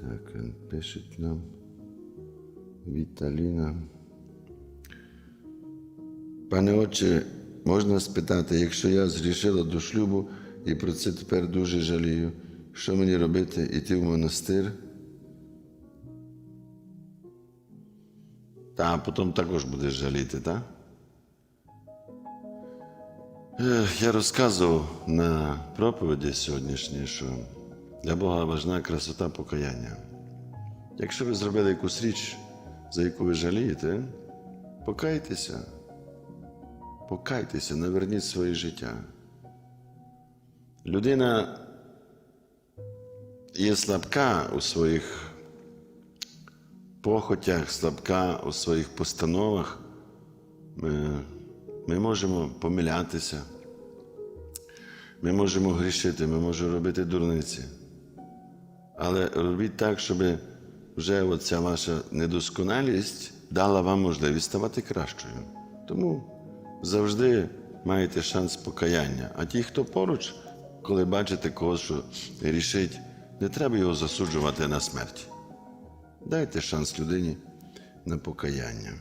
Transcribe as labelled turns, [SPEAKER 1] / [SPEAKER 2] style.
[SPEAKER 1] Так, він пишуть нам. Віталіна. Пане отче, можна спитати, якщо я зрішила до шлюбу і про це тепер дуже жалію, що мені робити? Іти в монастир? Та потім також будеш жаліти, так? Я розказував на проповіді сьогоднішній, що для Бога важна красота покаяння. Якщо ви зробили якусь річ, за яку ви жалієте, покайтеся. Покайтеся, наверніть своє життя. Людина є слабка у своїх похотях, слабка у своїх постановах. Ми, ми можемо помилятися, ми можемо грішити, ми можемо робити дурниці. Але робіть так, щоб вже оця ваша недосконалість дала вам можливість ставати кращою. Тому завжди маєте шанс покаяння. А ті, хто поруч, коли бачите когось, що рішить, не треба його засуджувати на смерть. Дайте шанс людині на покаяння.